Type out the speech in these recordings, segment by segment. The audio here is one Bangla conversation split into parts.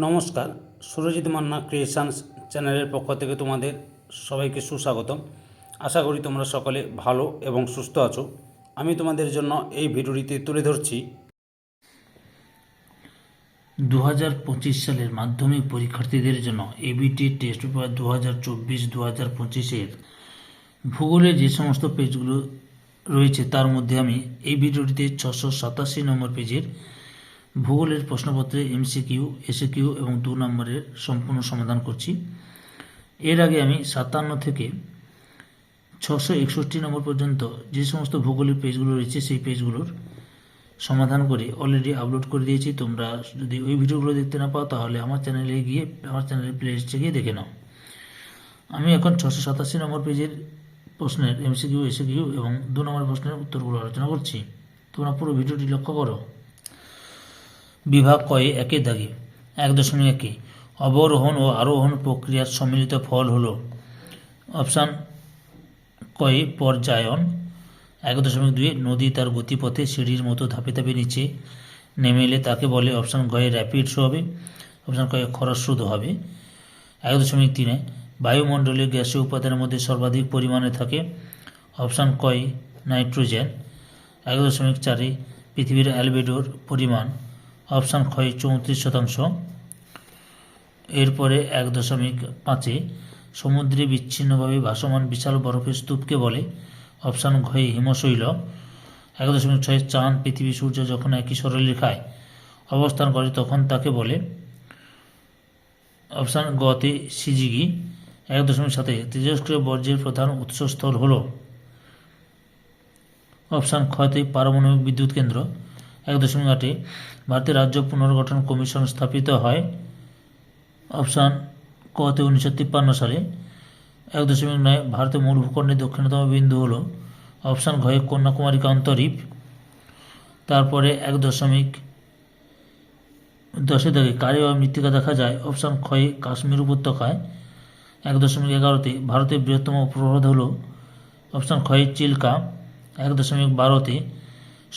নমস্কার, সুরজিৎ মান্না ক্রিয়েশনস চ্যানেলের পক্ষ থেকে তোমাদের সবাইকে সুস্বাগতম। আশা করি তোমরা সকলে ভালো এবং সুস্থ আছো। আমি তোমাদের জন্য এই ভিডিওটিতে তুলে ধরছি। দু হাজার পঁচিশ সালের মাধ্যমিক পরীক্ষার্থীদের জন্য এবিটি টেস্ট পেপার দু হাজার চব্বিশ দু হাজার পঁচিশের। ভূগোলের যে সমস্ত পেজগুলো রয়েছে তার মধ্যে আমি এই ভিডিওটিতে ছশো সাতাশি নম্বর পেজের ভূগোলের প্রশ্নপত্রে এমসিকিউ, এসিকিউ এবং দু নম্বরের সম্পূর্ণ সমাধান করছি। এর আগে আমি সাতান্ন থেকে ছশো একষট্টি নম্বর পর্যন্ত যে সমস্ত ভূগোলের পেজগুলো রয়েছে সেই পেজগুলোর সমাধান করে অলরেডি আপলোড করে দিয়েছি। তোমরা যদি ওই ভিডিওগুলো দেখতে না পাও, তাহলে আমার চ্যানেলে গিয়ে, আমার চ্যানেলের প্লে লিস্টে গিয়ে দেখে নাও। আমি এখন ছশো সাতাশি নম্বর পেজের প্রশ্নের এমসিকিউ, এসিকিউ এবং দু নম্বর প্রশ্নের উত্তরগুলো আলোচনা করছি। তোমরা পুরো ভিডিওটি লক্ষ্য করো। বিভাগ কয়ে একে দাগে। এক দশমিক একে। অবরোহণ ও আরোহণ প্রক্রিয়ার সম্মিলিত ফল হল অপশান কয়ে পর্যায়ন। এক দশমিক দুই, নদী তার গতিপথে সিঁড়ির মতো ধাপে ধাপে নিচে নেমে এলে তাকে বলে অপশান গয়ে র্যাপিড শো হবে, অপশান কয়ে খরস্রোত হবে। এক দশমিক তিনে বায়ুমণ্ডলীয় গ্যাসীয় উপাদানের মধ্যে সর্বাধিক পরিমাণে থাকে, অপশান কয় নাইট্রোজেন। এক দশমিক চারে, পৃথিবীর অ্যালবেডোর পরিমাণ। অপশান ক্ষয় চৌত্রিশ শতাংশ। এরপরে এক দশমিক পাঁচে সমুদ্রে বিচ্ছিন্নভাবে ভাসমান বিশাল বরফের স্তূপকে বলে অপশান ঘয়ে হিমশৈল। এক দশমিক ছয় চাঁদ পৃথিবী সূর্য যখন একই সরলরেখায় অবস্থান করে তখন তাকে বলে অপশান গতে সিজিগি। এক দশমিক সাথে তেজস্ক্রিয় বর্জ্যের প্রধান উৎসস্থল হল। অপশান খতে পারমাণবিক বিদ্যুৎ কেন্দ্র। এক দশমিক আটে ভারতের রাজ্য পুনর্গঠন কমিশন স্থাপিত হয় অপশান কতে উনিশশো তিপ্পান্ন সালে। এক দশমিক নয়, ভারতের মূল ভূখণ্ডের দক্ষিণতম বিন্দু হল অপশান ঘয়ে কন্যাকুমারী কান্তরীপ তারপরে এক দশমিক দশে দাগে কারে বা মৃত্তিকা দেখা যায়, অপশান ক্ষয়ে কাশ্মীর উপত্যকায়। এক দশমিক এগারোতে ভারতের বৃহত্তম প্রহ্রদ হল অপশান ক্ষয়ে চিল্কা। এক দশমিক বারোতে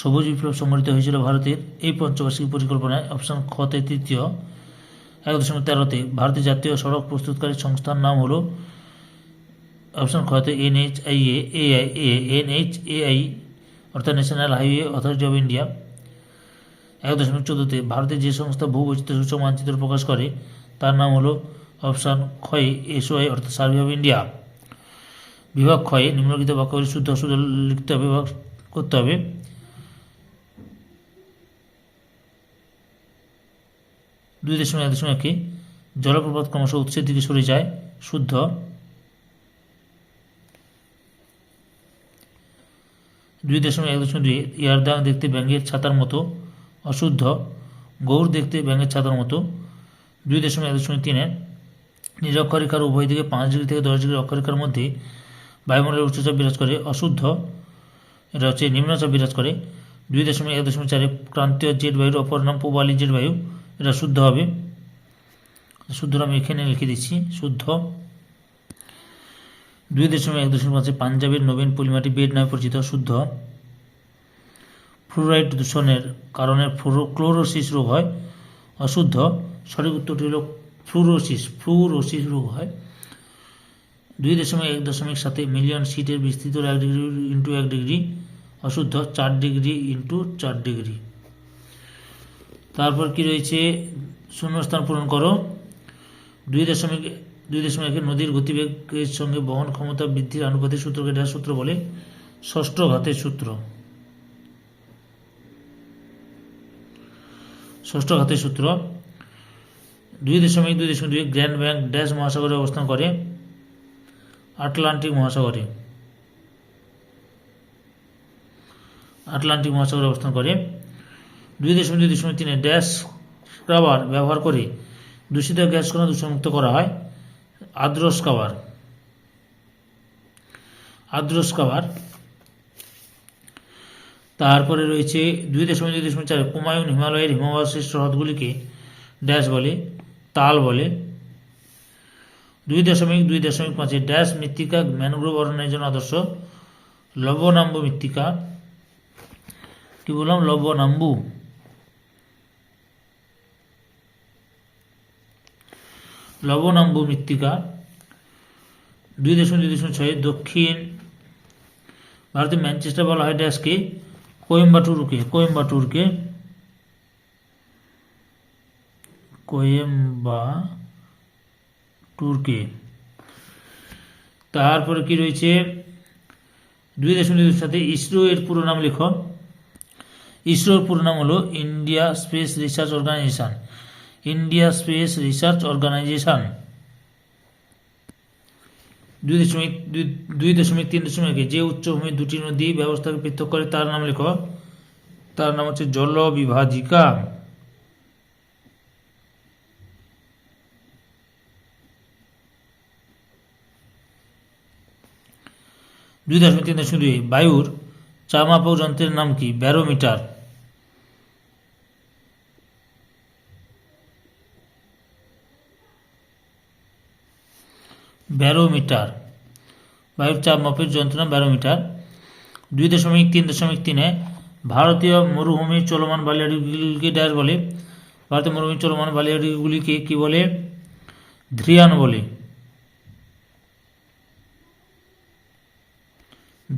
সবুজ বিপ্লব সংগঠিত হয়েছিল ভারতের এই পঞ্চবার্ষিক পরিকল্পনায় অপশান খতে তৃতীয় এক দশমিক তেরোতে ভারতের জাতীয় সড়ক প্রস্তুতকারী সংস্থার নাম হলো অপশান খতে NHIA AI A N H A NHAI অর্থাৎ National Highway Authority of India. এক দশমিক চোদ্দোতে ভারতের যে সংস্থা ভূবৈচিত্র্য সূচক মানচিত্র প্রকাশ করে, তার নাম হলো অপশান ক্ষয় এসওআই অর্থাৎ সার্ভে অফ ইন্ডিয়া। বিভাগ ক্ষয়ে নিম্নলিখিত বাক্যগুলি শুদ্ধ অশুদ্ধ লিখতে হবে বা করতে হবে। দুই দশমিক এক দশমিক একে জলপ্রপাত ক্রমশ উৎসের দিকে সরে যায়, শুদ্ধ। দুই দশমিক এক দশমিক দুই ইয়ারদাং দেখতে ব্যাঙের ছাতার মতো, অশুদ্ধ। গৌর দেখতে ব্যাঙের ছাতার মতো। দুই দশমিক এক দশমিক তিনে নিরক্ষরেখার উভয় দিকে পাঁচ ডিগ্রি থেকে দশ ডিগ্রি অক্ষরেখার মধ্যে বায়ুমণ্ডলের উচ্চচাপ বিরাজ করে, অশুদ্ধ। এটা হচ্ছে নিম্নচাপ বিরাজ করে। দুই দশমিক এক দশমিক চারে ক্রান্তীয় জেট বায়ুর অপর নাম পূবালি জেট বায়ু এটা শুদ্ধ হবে। শুদ্ধ আমি এখানে লিখে দিচ্ছি, শুদ্ধ। দুই দশমিক এক দশমিক পাঁচে পাঞ্জাবের নবীন পলিমাটি বেড নামে পরিচিত, শুদ্ধ। ফ্লোরাইড দূষণের কারণে ক্লোরোসিস রোগ হয়, অশুদ্ধ। সঠিক উত্তরটি হল ফ্লুরোসিস ফ্লুরোসিস রোগ হয়। দুই দশমিক এক দশমিক সাথে মিলিয়ন সিটের বিস্তৃত এক ডিগ্রি ইন্টু এক ডিগ্রি, অশুদ্ধ চার ডিগ্রি ইন্টু চার ডিগ্রি। তারপর কি রয়েছে? শূন্যস্থান পূরণ করো। দুই দশমিক দুই দশমিক নদীর গতিবেগের সঙ্গে বহন ক্ষমতা বৃদ্ধির আনুপাতিক সূত্রকে ড্যাশ সূত্র বলে। ষষ্ঠ ঘাতের সূত্র। ষষ্ঠ ঘাতের সূত্র। দুই দশমিক দুই দশমিক দুই গ্র্যান্ড ব্যাংক ড্যাশ মহাসাগরে অবস্থান করে। আটলান্টিক মহাসাগরে। আটলান্টিক মহাসাগরে অবস্থান করে। দুই দশমিক দুই দশমিক তিনে ড্যাশ স্ক্রাবার ব্যবহার করে দূষিত গ্যাস কণা দূষণমুক্ত করা হয়। আর্দ্র স্কাবার আর্দ্র স্কাবার তারপরে রয়েছে দুই দশমিক দুই দশমিক চারে কুমায়ুন হিমালয়ের হিমবাসিষ্ট হ্রদগুলিকে ড্যাশ বলে, তাল বলে। দুই দশমিক দুই দশমিক পাঁচে ড্যাশ মৃত্তিকা ম্যানগ্রোভ অরণ্যের জন্য আদর্শ লবণাম্ব মৃত্তিকা। কি বললাম? লবণাম্বু। লবণাম্বু মৃত্তিকা, দুই দশমিক দুই দশমিক ছয় দক্ষিণ ভারতের ম্যানচেস্টার বলা হয় ড্যাশকে কোয়েম্বাটুরকে কোয়েম্বাটুরকে কোয়েম্বাটুরকে। তারপরে কি রয়েছে? দুই দশমিক দুইয়ের সাথে ইসরো এর পুরো নাম লেখো। ইসরোর পুরো নাম হলো India Space Research Organisation. India Space Research Organisation দুই দশমিক দুই দশমিক তিন দশমিক যে উচ্চভূমি দুটি নদী ব্যবস্থাকে পৃথক করে, তার নাম লেখো। তার নাম হচ্ছে জল বিভাজিকা। দুই দশমিক তিন দশমিক দুই, বায়ুর চামাপক যন্ত্রের নাম কি? ব্যারোমিটার। ব্যারোমিটার। বায়ুর চাপ মাপের যন্ত্র ব্যারোমিটার। দুই দশমিক তিন দশমিক তিনে ভারতীয় মরুভূমির চলমান বালিয়াড়িগুলিকে ড্যাশ বলে। ভারতীয় মরুভূমির চলমান বালিয়াড়িগুলিকে কী বলে? ধ্রিয়ান বলে।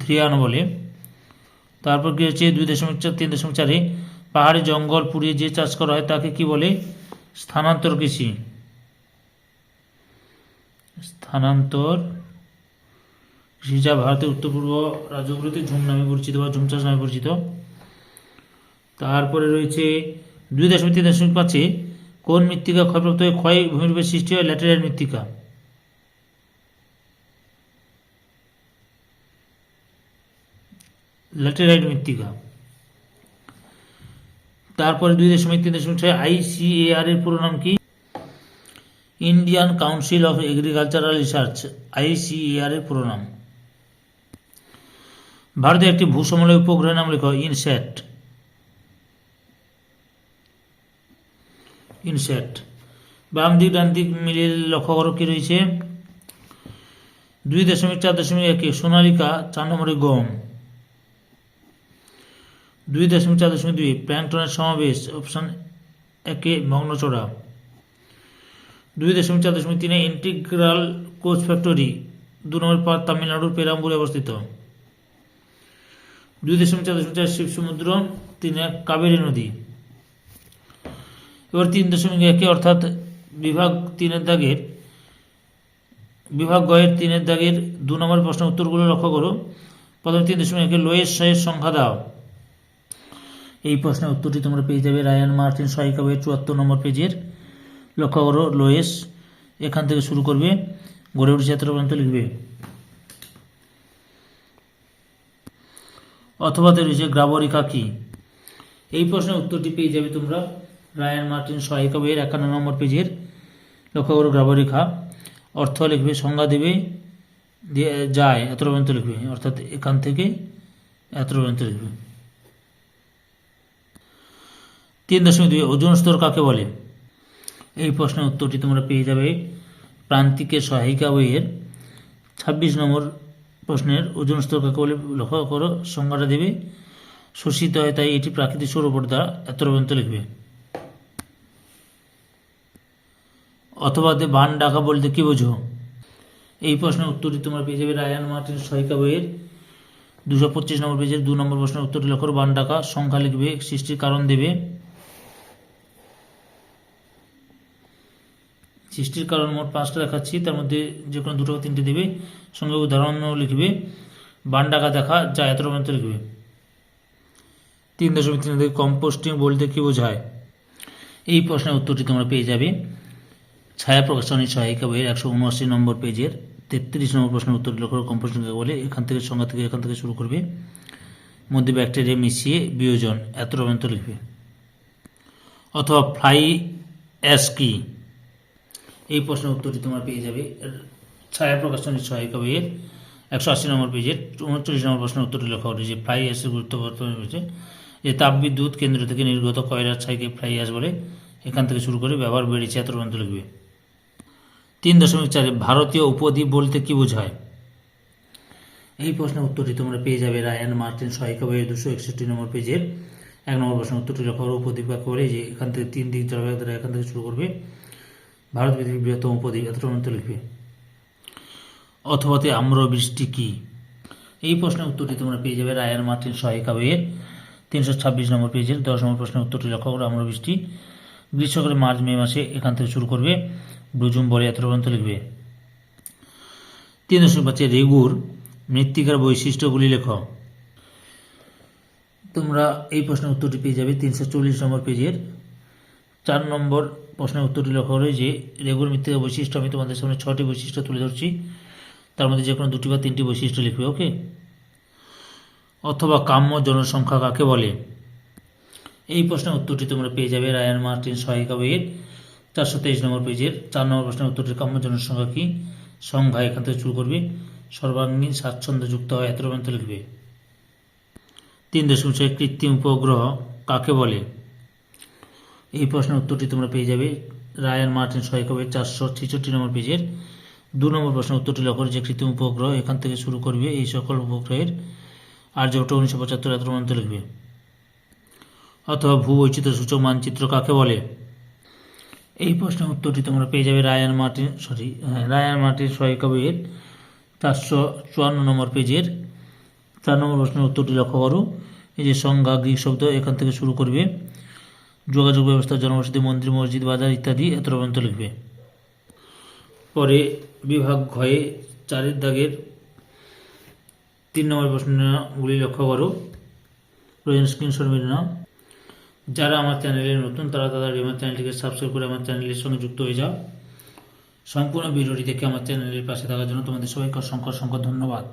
ধ্রিয়ান বলে। তারপর কী হচ্ছে? দুই দশমিক চার, তিন দশমিক চারে পাহাড়ি জঙ্গল পুড়িয়ে যে চাষ করা হয় তাকে কি বলে? স্থানান্তর কৃষি। স্থানান্তর। কৃষি যা ভারতের উত্তর পূর্ব রাজ্যগুলিতে ঝুম নামে পরিচিত বা ঝুম চাষ নামে পরিচিত। তারপরে রয়েছে দুই দশমিক তিন দশমিক পাঁচে কোন মৃত্তিকা ক্ষয়প্রাপ্ত হয়ে ক্ষয় ভূমিরূপে সৃষ্টি হয়? ল্যাটেরাইট মৃত্তিকা। ল্যাটেরাইট মৃত্তিকা। তারপরে দুই দশমিক তিন দশমিক ছয় আইসিএআর এর পুরো নাম কি? Indian Council of Agricultural Research ICAR এর পুরো নাম। ভারতের একটি ভূসমলয় উপগ্রহের নাম লেখো ইনসেট ইনসেট বাম দিক, ডান দিক মিলে লক্ষ্য করো কি রয়েছে। দুই দশমিক চার দশমিক একে সোনালিকা চার নম্বরে গম। দুই দশমিক চার দশমিক দুই, প্ল্যাংটনের সমাবেশ অপশন একে মগ্নচড়া দুই দশমিক চার দশমিক তিনে ইন্টিগ্রাল কোচ ফ্যাক্টরি, দু নম্বর পার্ট তামিলনাড়ুর পেরাম্বুরে অবস্থিত। দুই দশমিক চার দশমিক চার শিব সমুদ্র, তিনে কাবেরী নদী। এবার তিন দশমিক একে অর্থাৎ বিভাগ তিনের দাগের, বিভাগ গয়ের তিনের দাগের দু নম্বর প্রশ্নের উত্তরগুলো লক্ষ্য করো। প্রথম তিন দশমিক একে লোয়ের শয়ের সংখ্যা দাও। এই প্রশ্নের উত্তরটি তোমরা পেয়ে যাবে রায়ান মার্টিন সহায়িকা বইয়ের চুয়াত্তর নম্বর পেজের। লক্ষ্য করো লোয়েস এখান থেকে শুরু করবে, গড়ে উঠে এত পর্যন্ত লিখবে। অথবা তো রয়েছে গ্রাবরিকা কি? এই প্রশ্নের উত্তরটি পেয়ে যাবে তোমরা। রায়ান মার্টিন সহায়িকা বইয়ের একান্ন নম্বর পেজের লক্ষ্য করো গ্রাবরিকা। অর্থ লিখবে, সংজ্ঞা দেবে যায়, এত পর্যন্ত লিখবে। অর্থাৎ এখান থেকে এত পর্যন্ত লিখবে। তিন দশমিক দুই, ওজন স্তর কাকে বলে? এই প্রশ্নের উত্তরটি তোমরা পেয়ে যাবে প্রান্তিকের সহায়িকা বইয়ের ছাব্বিশ নম্বর প্রশ্নের ওজন স্তর কাকে বলে লক্ষ্য করো, সংজ্ঞাটা দেবে। শোষিত হয়, তাই এটি প্রাকৃতিক সৌরপট দ্বারা এত পর্যন্ত লিখবে। অথবা বান ডাকা বলতে কি বোঝো? এই প্রশ্নের উত্তরটি তোমরা পেয়ে যাবে রায়ান মার্টিন সহায়িকা বইয়ের দুশো পঁচিশ নম্বর পেজের দু নম্বর প্রশ্নের উত্তরটি লক্ষ্য বান ডাকা, সংখ্যা লিখবে, সৃষ্টির কারণ দেবে। সৃষ্টির কারণ মোট পাঁচটা দেখাচ্ছি। তার মধ্যে যে কোনো দুটো তিনটে দেবে। সঙ্গে উদাহরণও লিখবে। বান ডাকা দেখা যা এত পর্যন্ত লিখবে। তিন দশমিক তিন কম্পোস্টিং বলতে কী বোঝায়? এই প্রশ্নের উত্তরটি তোমরা পেয়ে যাবে। ছায়া প্রকাশনী সহায়িকা বইয়ের একশো উনআশি নম্বর পেজের তেত্রিশ নম্বর প্রশ্নের উত্তর লক্ষ্য কম্পোস্টিং বলে এখান থেকে সংখ্যা থেকে এখান থেকে শুরু করবে। মধ্যে ব্যাকটেরিয়া মিশিয়ে বিয়োজন, এত পর্যন্ত লিখবে। অথবা ফ্লাই অ্যাস কি? এই প্রশ্নের উত্তরটি তোমরা পেয়ে যাবে। ছায়া প্রকাশনী সহায়িকা বইয়ের একশো আশি নম্বর পেজের উনচল্লিশ নম্বর প্রশ্নের উত্তরটি লেখা হচ্ছে যে, ফ্লাই অ্যাসের গুরুত্ব বর্তমানে রয়েছে। যে তাপবিদ্যুৎ কেন্দ্র থেকে নির্গত কয়লার ছাইকে ফ্লাই অ্যাস বলে এখান থেকে শুরু করে ব্যবহার বেড়েছে এত পর্যন্ত লিখবে। তিন দশমিক চারে, ভারতীয় উপদ্বীপ বলতে কি বোঝায়? এই প্রশ্নের উত্তরটি তোমরা পেয়ে যাবে রায়ান মার্টিন সহায়িকা বইয়ের দুশো একষট্টি নম্বর পেজের এক নম্বর প্রশ্নের উত্তরটি লেখা করো উপদ্বীপ বলে যে, এখান থেকে তিন দিক জলবায়ু দ্বারা এখান থেকে শুরু করবে। ভারত পৃথিবীর বৃহত্তম উপদ্বীপ এতটা মধ্যে লিখবে? অথবাতে আম্র বৃষ্টি কি? এই প্রশ্নের উত্তরটি তোমরা পেয়ে যাবে রায়ান মার্টিন সহায়িকা বইয়ের তিনশো ছাব্বিশ নম্বর পেজের দশ নম্বর প্রশ্নের উত্তরটি লক্ষ্য করে আম্র বৃষ্টি গ্রীষ্মকালে মার্চ, মে মাসে এখান থেকে শুরু করবে ব্লুজুম বলে এতটা পর্যন্ত লিখবে। তিন দশমিক পাচ্ছে রেগুর মৃত্তিকার বৈশিষ্ট্যগুলি লেখ। তোমরা এই প্রশ্নের উত্তরটি পেয়ে যাবে তিনশো চল্লিশ নম্বর পেজের চার নম্বর প্রশ্নের উত্তরটি লক্ষ্য করে, যে রেগুর মৃত্তিকার বৈশিষ্ট্য, আমি তোমাদের সামনে ছটি বৈশিষ্ট্য তুলে ধরছি। তার মধ্যে যে কোনো দুটি বা তিনটি বৈশিষ্ট্য লিখবে, ওকে? অথবা কাম্য জনসংখ্যা কাকে বলে? এই প্রশ্নের উত্তরটি তোমরা পেয়ে যাবে রায়ান মার্টিন সহায়িকা বইয়ের চারশো তেইশ নম্বর পেজের। চার নম্বর প্রশ্নের উত্তরটি, কাম্য জনসংখ্যা কি? সংখ্যা, এখান থেকে শুরু করবে। সর্বাঙ্গীন স্বাচ্ছন্দ্যযুক্ত হয় এত লিখবে। তিন দশমিক ছয় কৃত্রিম উপগ্রহ কাকে বলে? এই প্রশ্নের উত্তরটি তোমরা পেয়ে যাবে। রায়ান মার্টিন সহায়িকা বইয়ের চারশো ছেষট্টি নম্বর পেজের দু নম্বর প্রশ্নের উত্তরটি লক্ষ্য যে কৃত্রিম উপগ্রহ এখান থেকে শুরু করবে, এই সকল উপগ্রহের আর্যভট্ট উনিশশো পঁচাত্তর পর্যন্ত লিখবে। অথবা ভূবৈচিত্র্য সূচক মানচিত্র কাকে বলে? এই প্রশ্নের উত্তরটি তোমরা পেয়ে যাবে রায়ান মার্টিন সরি হ্যাঁ রায়ান মার্টিন সহায়িকা বইয়ের চারশো চুয়ান্ন নম্বর পেজের চার নম্বর প্রশ্নের উত্তরটি লক্ষ্য করো। এই যে সংজ্ঞা, গ্রিক শব্দ এখান থেকে শুরু করবে। যোগাযোগ ব্যবস্থা, জনবসতি, মন্দির, মসজিদ, বাজার ইত্যাদি এত পর্যন্ত লিখবে। পরে বিভাগ ঘয়ে চারের দাগের তিন নম্বর প্রশ্নগুলি লক্ষ্য করো। প্রয়োজন স্ক্রিনশট মেরে নাও। যারা আমার চ্যানেলে নতুন, তারা তাদের আমার চ্যানেলটিকে সাবস্ক্রাইব করে আমার চ্যানেলের সঙ্গে যুক্ত হয়ে যাও। সম্পূর্ণ ভিডিওটি দেখে আমার চ্যানেলের পাশে থাকার জন্য তোমাদের সবাইকে অসংখ্য অসংখ্য ধন্যবাদ।